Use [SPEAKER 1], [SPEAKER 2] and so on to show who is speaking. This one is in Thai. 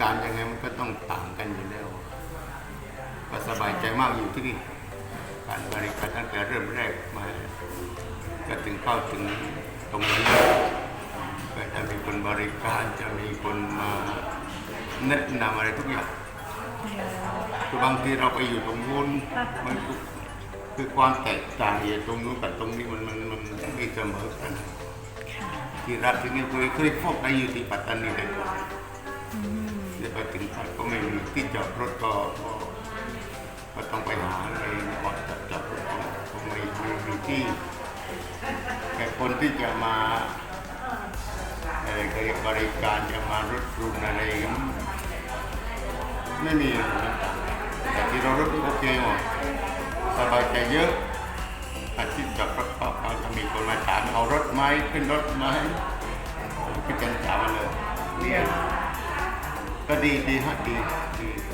[SPEAKER 1] การยังไงมันก็ต้องต่างกันอยู่แล้ว ก็สบายใจมากอยู่ที่นี่การบริการตั้งแต่เริ่มแรกมาก็ถึงเข้าถึงตรงนี้แล้วก็จะมีคนบริการจะมีคนมาแนะนำอะไรทุกอย่างคือบางทีเราไปอยู่ตรงนู้นมันคือคือความแตกต่างอยู่ตรงนู้นกับตรงนี้มันมันมันไม่เสมอกัน
[SPEAKER 2] ค่ะ
[SPEAKER 1] ที่รัฐที่นี่เคยเคยพบในอยู่ที่ปัตตานีเลย เดี๋ยวไปถึงพัดก็ไม่มีที่จอดรถก็ก็ก็ต้องไปหาในบอดจอดรถก็ก็ไม่ไม่มีที่แต่คนที่จะมาอะไรก็เรียกบริการจะมารถรุนอะไรอย่างนี้ไม่มีแต่ที่เรารถโอเคหมดสบายใจเยอะอาชีพจอดรถก็เขาจะมีคนมาถามเอารถไหมขึ้นรถไหมพี่กันถามมาเลยเนี่ย ก็ดีดีฮะดีดี